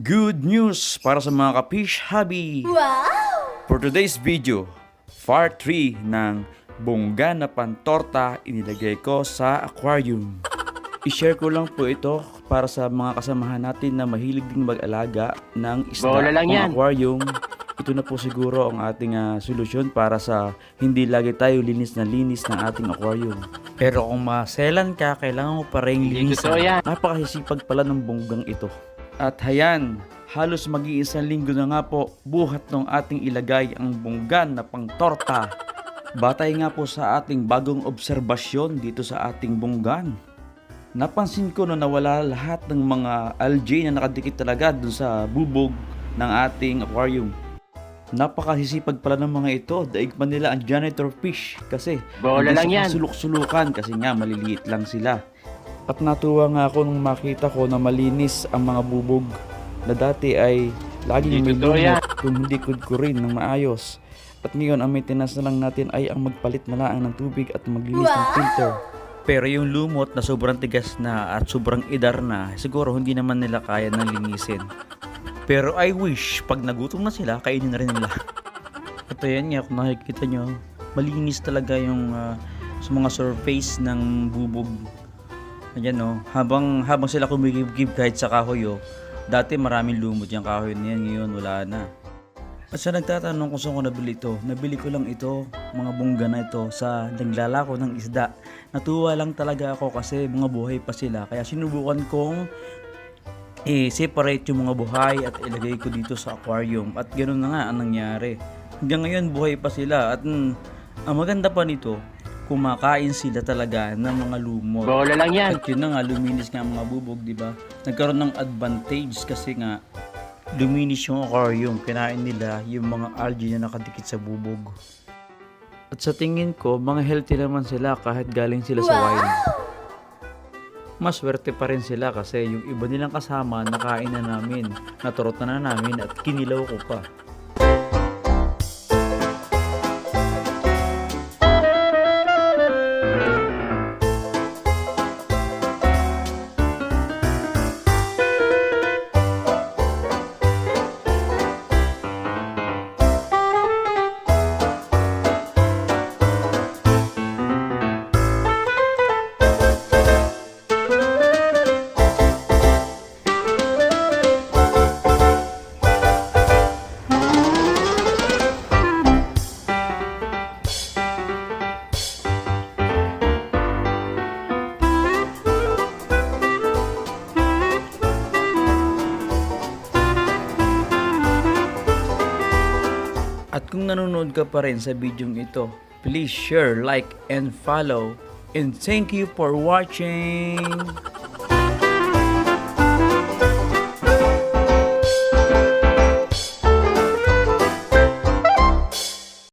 Good news para sa mga kapish hobby! For today's video, part 3 ng bongga na pantorta inilagay ko sa aquarium. I-share ko lang po ito para sa mga kasamahan natin na mahilig ding mag-alaga ng isda Bola lang o yan. aquarium. Ito na po siguro ang ating ah, solusyon para sa hindi lagi tayo linis na linis ng ating aquarium. Pero kung maselan ka, kailangan mo pa rin linisan. Napakasipag pala ng bonggang ito. At hayan, halos mag-iisang linggo na nga po buhat ng ating ilagay ang bonggan na pangtorta. Batay nga po sa ating bagong obserbasyon dito sa ating bonggan. Napansin ko na nawala lahat ng mga algae na nakadikit talaga dun sa bubog ng ating aquarium. Napakasisipag pala ng mga ito. Daig pa nila ang janitor fish kasi Bola lang yan. suluk-sulukan kasi nga maliliit lang sila. At natuwa nga ako nung makita ko na malinis ang mga bubog na dati ay laging Hindi may yan. lumot kung hindi kudkurin ng maayos. At ngayon ang maintenance na lang natin ay ang magpalit na lang ng tubig at maglinis ng filter. Pero yung lumot na sobrang tigas na at sobrang idar na, siguro hindi naman nila kaya nang linisin. Pero I wish, pag nagutom na sila, kainin na rin nila. At ayan nga, kung nakikita nyo, malinis talaga yung ah, sa mga surface ng bubog. Ayan no, habang, habang sila kumigib kahit sa kahoy oh, dati maraming lumot yung kahoy na yan, ngayon wala na. At sa nagtatanong kung saan ko nabili ito, nabili ko lang ito, mga bongga na ito, sa naglalako ng isda. Natuwa lang talaga ako kasi mga buhay pa sila. Kaya sinubukan kong i-separate yung mga buhay at ilagay ko dito sa aquarium. At ganoon na nga ang nangyari. Hanggang ngayon buhay pa sila at mm, ang maganda pa nito, kumakain sila talaga ng mga lumot. Bola lang yan. At yun na nga, luminis nga mga bubog, di ba? Nagkaroon ng advantage kasi nga, luminis yung aquarium. Kinain nila yung mga algae na nakadikit sa bubog. At sa tingin ko, mga healthy naman sila kahit galing sila sa wild. Maswerte pa rin sila kasi yung iba nilang kasama nakain na namin, naturot na, na namin at kinilaw ko pa. At kung nanonood ka pa rin sa video ito, please share, like, and follow. And thank you for watching!